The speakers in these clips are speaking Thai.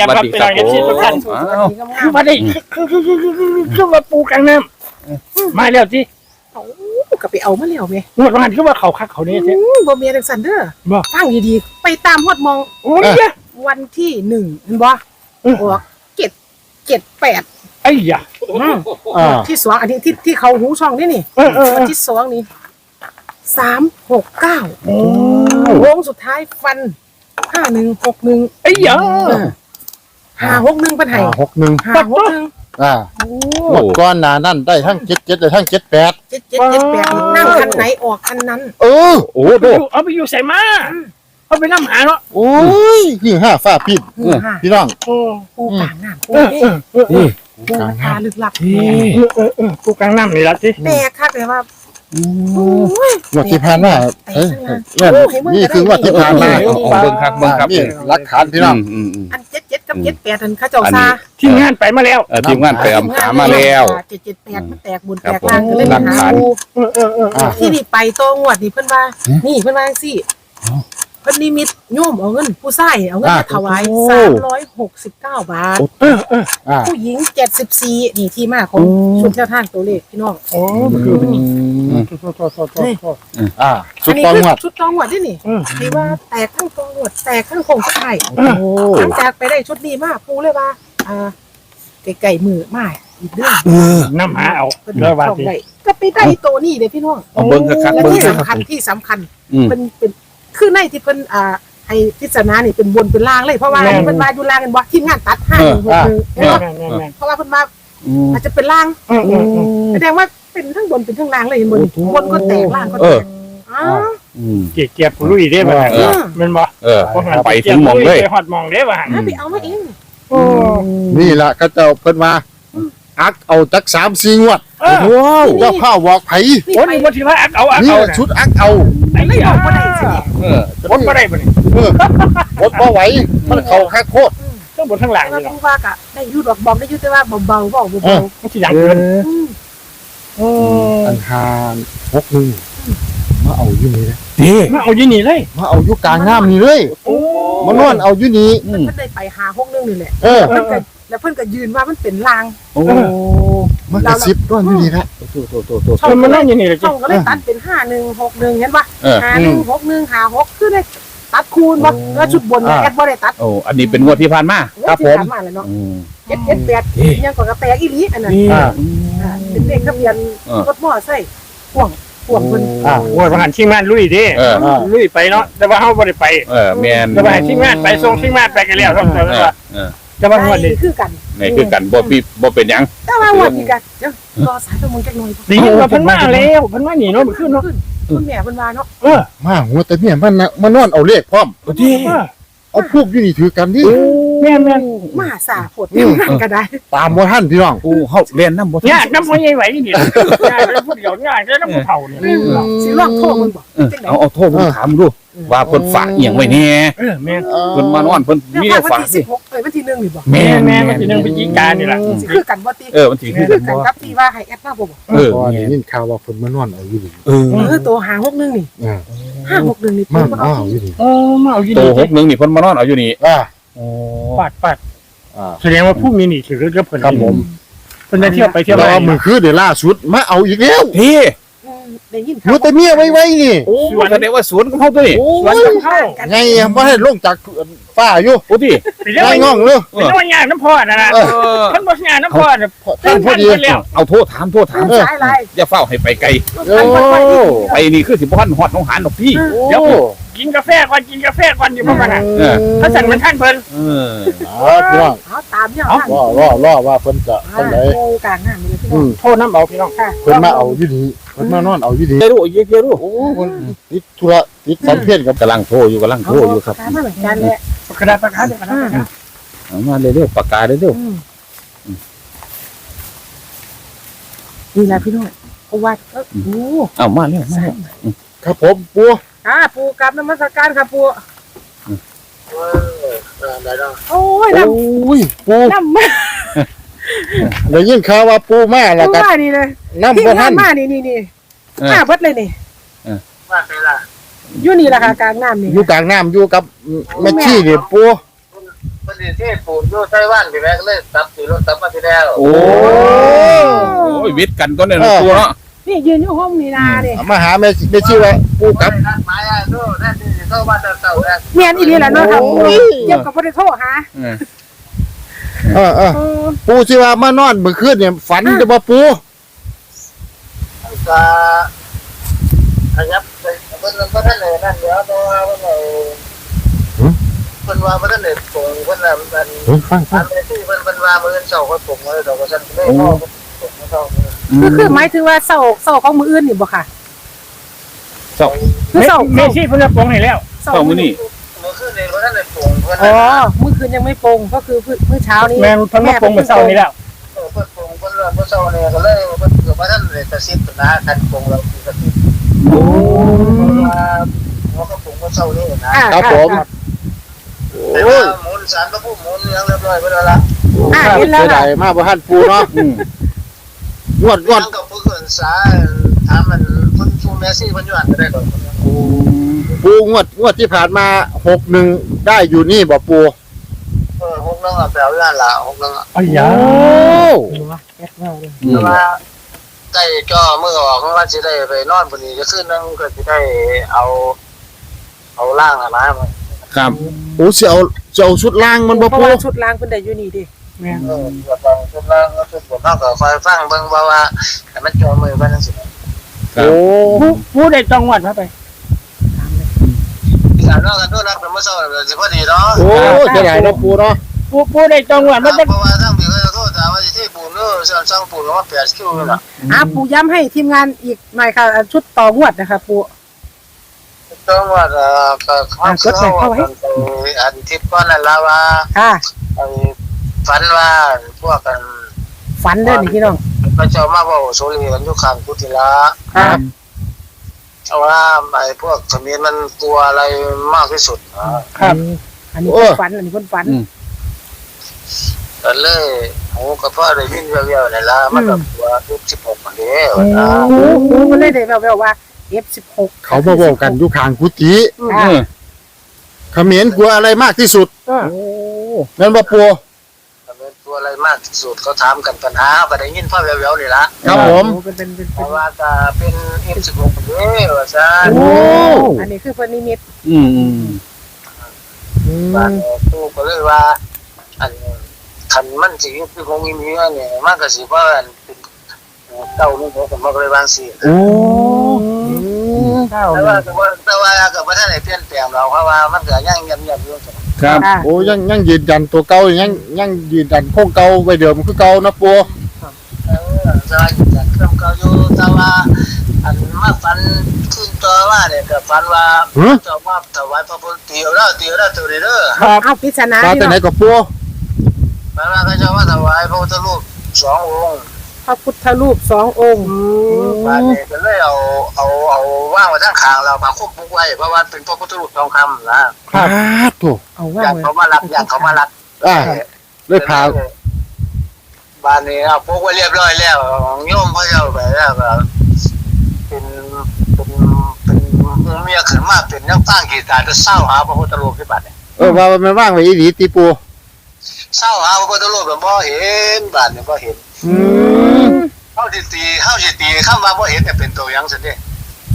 ยบครับเป็นอะไรที่ทุกท่านอ้าวคือมาได้คือคือคือคือคือคือว่าปูกลางน้ำมาแล้วสิเอาก็ไปเอามาแล้วแม่งวดวันคือว่าเขาคักเขาเนี่ยอืมบ่มีจังซั่นเด้อบ่ฟังดีๆไปตามฮอดมองโอ้ยเนี่ยวันที่หนึ่งเห็นบ่เออออกเจ็ดเจ็ดแปดไอ้ยาอ่าที่สองอันนี้ที่ที่เขาหูช่องนี่นี่เออเออเอวันอที่สองนี่สามหกเก้าโอ้วงสุดท้ายฟันห้าหนึ่งหกหนึ่งไอ้ยา ห้าหกหนึ่งเป็นไห้อ่าหกหนึ่งห้าหกหนึ่งอ่าโอ้หมดก้อนหนานั่นได้ทั้งเจ็ดเจ็ดได้ทั้งเจ็ดแปดเจ็ดเจ็ดเจ็ดแปดนั่งคันไหนออกคันนั้นเออโอ้โหเอาไปอยู่ใส่มาเอาไปน้ำหาเนาะโอ้ยนี่ห้าฝ้าปิดอืมห้าพี่น้องโอ้ปูกลางน้ำปูเออเด้เออเออปูราคาลึกลับเออเออเออปูกลางน้ำนี่ละสิแปลกคักเลยว่า งวดที่ผ่านมาเอ้ยเรื่องนี่คืองวดที่ผ่านมาเอาเอาเบิ่งครับเบิ่งครับ นี่หลักฐานพี่น้อง อืมอืม อันเจ็ดเจ็ดกับเจ็ดแปดอันเข้าเจ้าซาทีมงานไปมาแล้ว เออทีมงานไปอำหามาแล้ว เจ็ดเจ็ดแปดมันแตกบุญครัแตบกล่างก็เลยหลัมากหาฐานปูเออเออเอออ่าที่นี่ไปโตงวดนี่เพิ่นว่า นี่เพิ่นว่าจังซี่ เพิ่นนิมิตโยมเอาเงินผู้ชายเอาเงินมาถวายสามร้อยหกสิบเก้าบาทเออเอออ่า ผู้หญิงเจ็ดสิบสี่นี่ที่มาของโอ้ ชุดเจ้าทางตัวเลขพี่น้อง โอ้มันคืออืม โทษโทษโทษโทษโทษ อ่าสุอัดนนี้ตองคือวดชุดตองวดนี่นี่เออ ที่ว่าแตกทั้งตองวดแตกทั้งโคงสุดท้ายโอ้หลังจากไปได้ชุดนี้มาปูเลยว่า อ่าไก่ๆมือมาอีกเรื่องน้ำหาเอาเพิ่นเลิกว่าเข้าสิ ได้ก็ไปได้ตัวนี้เด้พี่น้องเอาเบิ่งคักๆและเบิ่งที่คักสำคัญที่สำคัญอืม เป็นเป็น คือในที่เพิ่นอ่าให้พิจารณานี่เป็นบนเป็นล่างเลยเพราะว่าแม่นเพิ่นว่าอยู่ล่างกันบ่ทีมงานตัดให้หกหนึ่งเห็นแม่บ่แม่แม่แม่เพราะว่าเพิ่นว่าอืม อาจจะเป็นล่างเออเออเออแสดงว่าเป็นทั้งบนเป็นทั้งล่างเลยเห็นบนโอ้โห บนก็แตกล่างก็เอแตอกอ้าว อืม เกียบเกียบลุยได้บ่เออมันบ่เออไปถึงหมองเลย ไปฮอดหมองได้บ่ถ้าไปเอามาเองโอ้นี่ล่ะก็เจ้าเพิ่นมา อักเอาจักสามสี่งวดเออ ว้าวเจ้าข้าวบอกไผนี่โอ้ไปนี่บ่ที่ว่าอักเอาอักนี่เอาชุดอักเอาไอ้ไม่ยาบอกบ่ได้สิเออบดบ่ได้บ่นี่เออรถบ่ไหวมันเข้าคักโคตรทั้งบนทั้งหลังแต่ว่านี่เนาะผู้ว่ากะได้อยู่ดอกบอกได้อยู่แต่ว่าเบาๆเบาเอเบาอมันสิดังเกินๆอืมโอ้อันหางหกหนึ่งมาเอาอยู่นี่เลยนี่มาเอาอยู่นี่เลย มาเอาอยู่กลางน้ำนี่เลยโอ้มานอนเอาอยู่นี่เพิ่นเพิ่นได้ไปหาหกนึงนี่แหละเออเพิ่นก็ แล้วเพิ่นก็ยืนว่ามันเป็นลาง โอ้มันกระซิบต้นอยู่นี่ละโตโตโตโตเพิ่นมานอนอยู่นี่เลยจ้ะ ช่องก็เลยตัดเป็นห้าหนึ่งหกหนึ่งเห็นปะเออห้าหนึ่งหกหนึ่งหาหกคือได้ตัดคูณปะแล้วชุดบนเนี่ยแอดบ่ได้ตัดโอ้อันนี้เป็นงวดที่ผ่านมาครับผมที่ผ่านมาเลยเนาะอืมเจ็ดเจ็ดแปดยังก่อนกระแตกอีหลีอันนั้นนี่อ่า อ่าเป็นเลขทะเบียนเออ รถมอไซค์พ่วงพ่วงเพิ่นอ่า โอ้ยประหารทีมงานลุยเด้เอออ่าลุยไปเนาะแต่ว่าเฮาบ่ได้ไปเออแมนแต่ว่าให้ทีมงานไปส่งทีมงานไปกันแล้วครับแต่เออว่าเออ แต่ว่าวันนี้ได้คือกันในคือกันบ่ปีบ่เป็นหยังแต่ว่าวันนี้กันเดี๋ยวรอสายประมงจักหน่อยได้ยินว่าเพิ่นมาแล้วเพิ่นมานี่เนาะมื้อคืนเนาะคุณแม่เพิ่นว่าเนาะเออมาหัวแต่เมียมันนะมานอนเอาเลขพร้อมดีเอาพวกอยู่นี่ถือกันดิ แม่นแม่นมาสาโพดเป็นงานก็ได้ ตามบ่ท่านพี่น้องโอ้เฮาเรียนนำบ่ยากน้ำพ่อใหญ่ไหวนี่ยากแล้วพูดเดี๋ยวยากแล้วน้ำผู้เฒ่านี่สิลองโทรมันบอกเออเอาเอาโทษผมถามดูว่าเพิ่นฝากอีหยังไว้แน่เออแม่นเพิ่นมานอนเพิ่นมีแล้แต่ววัฝานกที่สิสิบหกเอ้ยวันที่หนึ่งนี่บอกแม่นแม่นมันสินึงเป็นจีการนี่ล่ะสิคือกันบ่ติเออมันสิคือคืกัอนกันบ่กับที่ว่าให้แอดมาบ่บอกเออพอได้ยินข่าวว่าเพิ่นมานอนเอาอยู่นี่เออเออตัวหาหกหนึ่งนี่อ่าห้าหกหนึ่งนี่มาเพิ่นเอาเอาอยู่นี่เออมาเอาอยู่โตนี่หกหนึงนี่เพิ่นมานอนเอาอยู่นี่อ่า โอ้ปาดปาดอ่า แสดงว่าผู้มีนี่ถือกับเพิ่นครับผม เพิ่นได้เที่ยวไปเที่ยวรมาอมือคือเดี๋ยวล่าสุดมาเอาอีกแล้วพี่อืมได้ยินหัวแต่เมียไว้ไว้นี่โอ้แสดงว่าสวนของเฮาตัวนี่โอ้วันยเข้าไงอะบ่ให้ลงจากฟ้าอยู่โอ้ที่ไปเที่ยวไงไปง่องเลยเที่ยวงานน้ำพ่อน่ะนะเออท่านบ่งานน้ำพ่อน่ะท่านพอดี เพิ่นแล้วเอาโทษถามโทษถามทำสายอะไรอย่าเฝ้าให้ไปไกลโอ้ไปนี่คือสิบ่ทันฮอดหนองหานดอกพี่เดี๋ยว กินกาแฟก่อนกินกาแฟก่อนอยู่พวกมันน่ะเออถ้าสั่นมันท่านเพิ่นเออเอาพี่น้องเอาตามเนี่ยเอาท่านรอรอรอว่าเพิ่นจะอ่าจังไดโอ้กลางหน้ามีเลยพี่น้อืองมโทษน้ำเบาพี่น้องค่ะเพิ่นมาเอาอยู่นี่เพิ่นมานอนเอาอยู่นี่เดี๋ยวดูเดี๋ยวดูโอ้เพิ่นติดธุระติดสัมเพนกับกำลังโทรอยู่กำลังโทรอยู่ครับตามมาเหมือนกันแหละกระดาษปากกาเดี๋ยวกระดาษปากกาเอามาเร็วๆปากกาเร็วอืมนี่แหละพี่น้องเพราะว่าเออโอ้ๆเอามาเร็วมาสาเร็ยวครับผมปู อ่าปูกลับนมัสการครับปูได้แล้วโอ้ยโอน้้ยปูำน้ำมาได้ยินข่าวว่าปูมาแล้วปูก็มานี่เลยน้ำที่บ่ทัน้านมานี่นี่นี่เออ มาเบิดเลยนี่เอออยู่นี่แหละค่ะกลางน้ำนี่อยู่กลางน้ำอยู่กับแม่ชีนี่ปูไปมันอยู่ที่ปูนอยู่ไต้หวันพี่แม่ก็เลยตับสีรถตับมาที่แล้วโอ้ โอ้ยวิทย์กันก็เนี่ยนะปูเนาะ นี่ยืนอยู่ห้องนี่นาเนี่ยเอามาหาแม่แม่ชื่อว่าปูกับนัดหมายอะดูนั่นที่เข้าบ้านเต่าแล้วเมียนอีนี่แหละเนาะครับโอ้ยเกี่ยวกับบ่ได้โทรหาเออเออเออปูชื่อว่ามานอนเมื่อคืนเนี่ยฝันจะบ่ปูก็ขยับไปเพิ่นเพิ่นท่านเลยนั่นเดี๋ยวตัวเพิ่นเลยเพิ่นว่าเพิ่นท่านเลยปงเพิ่นน่ะมันเฮ้ยฟังฟัอังนที่เพิ่นเพิ่นว่ามื้อเช้าก็ปงเลยดอกก็ซั่นไม่พอปงเช้า คือคือหมายถึงว่าเศร้าเศร้าของมืออื่นนี่บ่ค่ะเจ้าคือเศร้าเมซี่เพิ่งจะปลงให้แล้วเศร้าเจ้ามื้อนี้เมื่อคืนนี้เพิ่นท่านเลยปงเพิ่นอ๋อน่ะเมื่อคืนยังไม่ปรงก็คือเมื่อเช้านี้แม่งเพิ่งมาปลงเมื่อเช้านี้แล้วเพิ่นปงเพิ่นเมื่อเช้านี่ก็เลยเพิ่นก็บ่ทันได้กระซิบนะคันปงเรากระซิบโอ้ว่าเขาก็ปงเมื่อเช้านี้นะอ่าครับผมแต่โอ้ว่ายหมุนสารพระผู้หมุนยังเรียบร้อยไปแล้วล่ะอ่าเห็นแล้วเสียล่ะดายมากบ่ทันปูเนาะอืม งวดงวดยังกับผู้อื่นสาถามมันคุณฟูเมซี่มันอยู่อันได้ดอกปูงวดงวดที่ผ่านมาหกหนึ่งได้อยู่นี่บ่ปูเออหกนึงอะแปลว่าละหกนึงอะอ้ยาโอ้แอดเว้าเลยอืแต่มว่าใกล้ก็เมื่อออกว่าจะได้ไปนอนบนนี้จะขึ้นนั่งก็จะได้เอา เอาล่างอะนะครับโหสิเอาสิเอาชุดล่างมันบ่เพราะปูว่าชุดล้างเพิ่นได้อยู่นี่ดิ แม่งเออแบบบางชุดล่างก็ชุดบนนอกก็คอยฟังเบิ่งว่าว่าแต่มันจอมือไปนั่นสิครับโอ้ผู้ผู้ได้จังหวัดมาไปถามเลยอีกอันนอกกันด้วยนัดกันเมื่อเช้าเลยสิพอดีเนาะ โอ้เสียดายเนาะปูเนาะผู้ผู้ได้จังหวัดมาจะเพราะว่าทั้งปีก็จะโทษถามว่าที่ปูนเนอร์ช่างปูนว่าแปดคิวนั่นแหละอะปู่ย้ำให้ทีมงานอีกหน่อยค่ะชุดต่องวดนะคะปู่ต้องว่าเอ่อก็ความเชื่อว่าอันที่ป้อนนั่นละว่าค่ะไอ้ ฝันว่าพวกกันฝันเด้อนี่พี่น้องพระเจ้ามาบอกโซลีกันอยู่ข้างกุฏิละครับเอาว่าไอ้พวกเขมิ้นมันกลัวอะไรมากที่สุดอะครับ อันนี้เพิ่นฝันอันนี้เพิ่นฝันก็เลยโอ้ก็พ่อได้ยินแว่วๆนี่ละมันแบบว่าทุกสิบหกมันเดียวนะโอ้โหมันเลยได้แววๆว่า F16 เขามาบอกกันอยู่ข้างกุฏิเออ่าอเขมรกลัวอะไรมากที่สุดเออโอ้นั่นบ่ปูมันเป็น ตัวอะไรมากที่สุดเขาถามกันปัญหาก็ได้ยินพ่อแว่วๆนี่ละครับผม โอ้เป็นเป็นเป็นเพเป็นราะว่าก็เป็นเอ็มสิบหกเดียวซะโอ้ อันนี้คือเพิ่นนิมิตอืมอืมอืมบ้านตู้ก็เลยว่า อันคันมันสิคือคงมีเมียเนี่ยมันก็สิว่าอันเป็นเต้านี่ผมก็บ่เลยวางสิโอ้เก้าแต่เลว่ายแต่ว่าแต่ว่าก็บ่ทันได้เปลี่ยนแปลงเราเพราะว่ามันก็ยังยังยังอยู่ ครับอ่าโอ้ยังยังยืนยันตัวเก่ายังยังยืนยันโครงเก่าไว้เดิมคือเก่านะปูเออจะจัดเครื่องเก่าอยู่แต่ว่าอันมาฝันขึ้นตัวว่าเนี่ยก็ฝันว่าฮะเจ้ามาถวายพระพุทธเตียวแล้วเตียวแล้วตัวนี้เด้อเอาปริศนาตาพี่แต่น้ไหนองก็ปูฝันว่าเขาเจ้ามาถวายพระพุทธรูปสององค์พ ระพุทธรูปสององค์บ้านนี้ก็เลยเอาเอาเอาว่างไว้ทั้งคางเรามาควบคุมไว้เพราะว่าเป็นพระพุทธรูปทองคำนะครับโถูเอาอว่ายากไว้เขามารักอยากเขามารักอ่าเลยพาบ้านนี้เอาพวกไว้เรียบร้อยแล้วโยมพระเจ้าไปแล้วก็เป็นเป็นเป็นเมียขึ้นมาเป็นนักตั้งกีตาร์จะเศร้าหาพระพุทธรูปที่บ้านเนี่ยเออว่ามันว่างไว้อีหลีติปูเศร้าหาพระพุทธรูปแบบบ่เห็นบ้านเนี่ยบ่เห็น อืม เฮาสิตีเฮาสิตีคำว่าบ่เห็นแต่เป็นตัวหยังซั่นเด้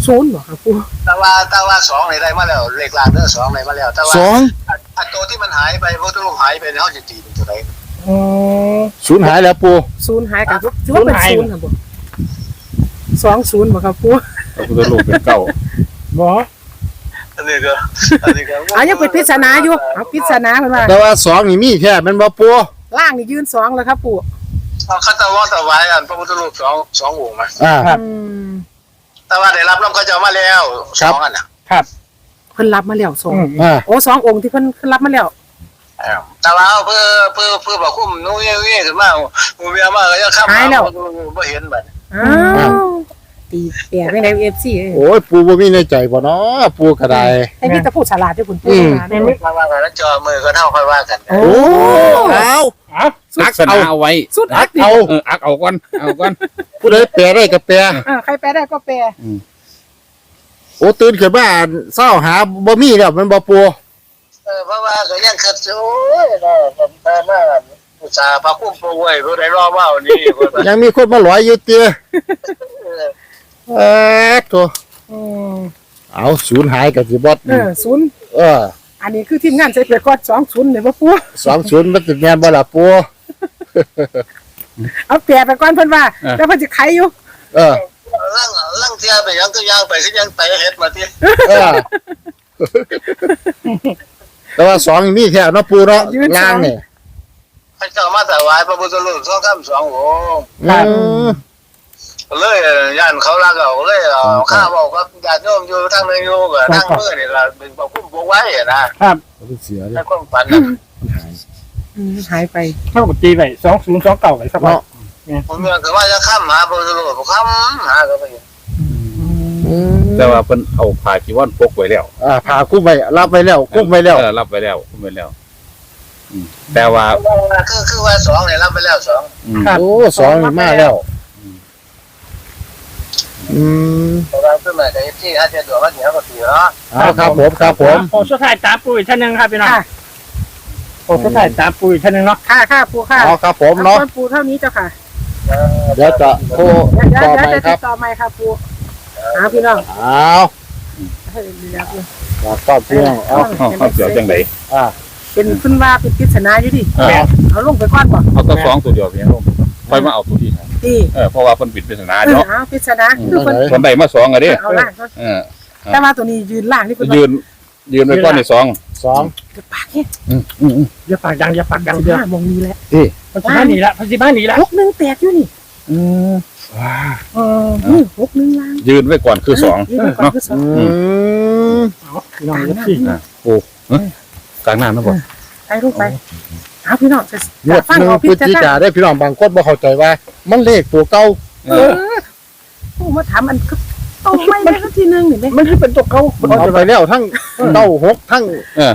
ศูนย์บ่ครับปู่แต่ว่าแต่ว่าสองนี่ได้มาแล้วเลขล่างเด้อสองได้มาแล้วแต่ว่าสองอันอันตัวที่มันหายไปพระพุทธรูปหายไปเนี่ยเฮาสิตีเป็นตัวใดอืมศูนย์หายแล้วปูศูนย์หายกับถือว่าเป็นศูศูนนย์ย์หายครับปู่สองศูนย์บ่ครับปู่พระพุทธรูปเป็นเก่าบ่อันนี้ก็อันนี้ก็อะยังเป็นปริศนาอยู่เอาปริศนาเพิ่นว่าแต่ว่าสองนี่มีแค่แมันบ่ปูล่างนี่ยืนสองแล้วครับปู่ เอาคัตตะวะตะไว้อันพระพุทธรูปสองสององค์มาอ่าอืมแต่ว่าได้รับน้ำเขาเจ้ามาแล้วสองอันน่ะครับเพิ่นรับมาแล้วสองอืมอ่า โอ้สององค์ที่เพิ่นเพิ่นรับมาแล้วเออแต่ว่าเอาเพื่อเพื่อเพื่อบอกคุ้มนู้นเงี้ยขึ้นมาหมูเมียมาก็ยังข้ามบ่เห็นบัดอ้าว ตีแปลไม่ได้ FC เอ้ยโอ้ยปูบ่มีในใจบ่เนาะปูก็ได้ให้มีแต่ผู้ฉลาดด้วยคุณปู่อืมฉลาดด้วยมาว่ากันแล้วจอมือก็เท่าค่อยว่ากันโอ้โอ้เอาเอ้าลักษณะเอาไว้สุดอักดิเอาเอออักเอาก่อนเอาก่อน ผู้ใดแปลได้ก็แปลอ่าใครแปลได้ก็แปลโอ้ตื่นขึ้นมาเศร้าหาบ่มีแล้วมันบ่ปูเออเพราะว่าก็ยังคัดโอ้ยน่าสำคัญน่าอุตส่าห์พาคุ้มปูไว้เพื่อได้รอว่าวันนี้เพิ่นว่ายังมีคนมาหลอยอยู่เตี้ยเออ เอ๊ะตัวอืมเอาศูนย์หายกับสิบอสเออศูนย์เอออันนี้คือทีมงานใส่เปลือกกอดสองศูนย์เลยว่าปูสองศูนย์มันติดแมนบ่ล่ะปูเอาแปรไปก่อนเพิ่นว่า แล้วเพิ่นจะไขอยู่ เออลังลังเทียไปยังก็ยังไปคือยังไปเฮ็ดมาที่เออแต่ว่าสองมีแค่เนาะปูเนาะล่างนี่พระเจ้ามาถวายพระพุทธรูปสองคำสององค์อืม เลยย่านเขารักเอาเลยเอาข้าบอกว่าญาติโยมอยู่ทางนึงอยู่ก็นั่งมือนี่ล่ะเป็นพระคุ้มปูไว้อะนะเสียเลในยความฝันน่ะอืมหายไปเท่ากับตีไปสองศูนย์สองเก่าไปสักพักเนาะผมยังก็ว่าจะข้ามหาพระพุทธรูปข้ามหาก็ไปอืมแต่ว่าเพิ่นเอาผ้าจีวรปกไว้แล้วอ่าพาคุ้มไว้รับไว้แล้วคุ้มไว้แล้วเออรับไว้แล้วคุ้มไว้แล้วอืมแต่ว่าคือคือว่าสองเนี่ยรับไปแล้วสองอืมโอ้สองนี่มาแล้ว อืมเพราะว่าขึ้นมาในที่อาจจะดวงว่าเหนียวก็ถือเนาะเอาครับผมครับผม โอ้สุดท้ายตามปูอีกท่านหนึ่งครับพี่น้องค่ะ โอ้สุดท้ายตามปูอีกท่านหนึ่งเนาะค่ะค่ะปูค่ะเอาครับผมเนาะอปูเท่านี้เจ้าค่ะเดี๋ยวจะโทรเดี๋ยวต่อเดี๋ยวไปจะคติรัดบต่อใหม่ครับปูหาพี่น้องเอาเฮ้ยเดี๋ยวฝากครอบครัวเอาเอาเอาเดี๋ยวจังไดอ่าเป็นขึ้นว่าเป็นปริศนาอยู่ดิ เออเอาลงไปก่อนบ่เอาตัวสองตัวเดียวเพียงลง ค่อยมาเอาตัวที่สามดีเออเพราะว่าเพิ่นปิดปริศนาเออเนาะเอาปริศนาคือเพิ่นเพิ่นได้มาสองอะเด้เอาล่างก่อนเออแต่ว่าตัวนี้ยืนล่างนี่เพิ่นยืนยืนไว้ก่อนในสองสองจะปากเนี่ยอืมอืมอืมอย่าปากดังอย่าปากดังสิบเดี๋ยวห้ามองนี้แหละพันสิบ้าหนีละพันสิบ้าหนีละหกหนึ่งแตกอยู่นี่อืมเออนี่หกหนึ่งล่างยืนไว้ก่อนคือสองยืนไปก่อนคือสองอืมเอาพี่น้องเอฟซีโอ้เอ้ยกลางน้ำนะบ่ไปลูกไป เอาพี่น้องจะงวดฟังหนึ่งเอาพฤพิศจารจิณากาได้พี่น้องบางคนบ่เข้าใจว่า มันเลขตัวเก่าเอเอออผู้มาถามอันคือตรงไม่ได้สักทีหนึงนี่ไหมมันให้เป็นตัวเขาเอาไปแล้วทั้งเก้าหกทั้งเออ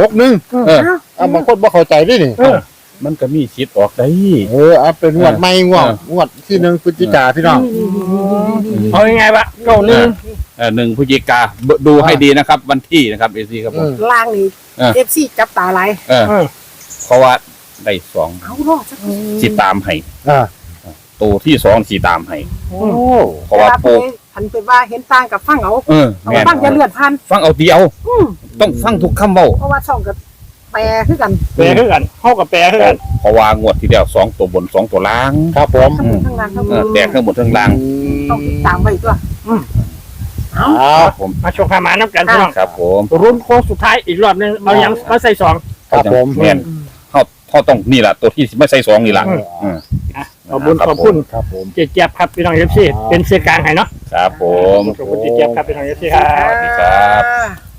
หกหนึ่งเออเอาอะบางคนบ่เข้าใจด้วยนี่ เออ มันก็มีคิดออกได้ เออเอาเป็นงวดใหม่งวดเออ งวดที่หนึ่งพฤศจิกาพี่น้องนี่นี่นี่นี่นี่เอายังไงวะเก่าหนึ่งเออหนึ่งพฤศจิกาดูให้ดีนะครับ วันที่นะครับเอซีครับผมล่างนี่เออ เอฟซีจับตาไหลายเออ เออ เพราะว่าได้สองเอารอดสักทีสีตามให้อ่าตัวที่สองสีตามให้โอ้โอ้เพราะว่าไปปูหันไปว่าเห็นต่างกับฟังเอาเออเอาแม่นฟังจะเลื่อนพันฟังเอาเดียว อืมต้องฟังทุกคำเบ้าเพราะว่าช่องกับแปรคือกันแปรขึ้นกันเข้ากับแปรขึ้นกันเพราะว่างวดที่เดียวสองตัวบนสองตัวล่างครับผมทั้งบนทั้งล่างทั้งบเออนแตกทั้งบนทั้งล่างต้องติดตามไว้ตัว เอาครับผมมาโชว์ขามาน้ำกันพี่น้องครับผม รุ่นโค้งสุดท้ายอีกรอบหนึงเอายังมาใส่สองครับผม แม่น เขาเขาต้องนี่แหละตัวที่ไม่ใช่สองนี่แหละอืม อืมขอบคุณขอบคุณครับผมเจี๊ยบครับพี่น้องเอฟซีเป็นเสียกลางให้เนาะครับผม ขอบคุณเจี๊ยบครับพี่น้องเอฟซีครับ สวัสดีครับอ่า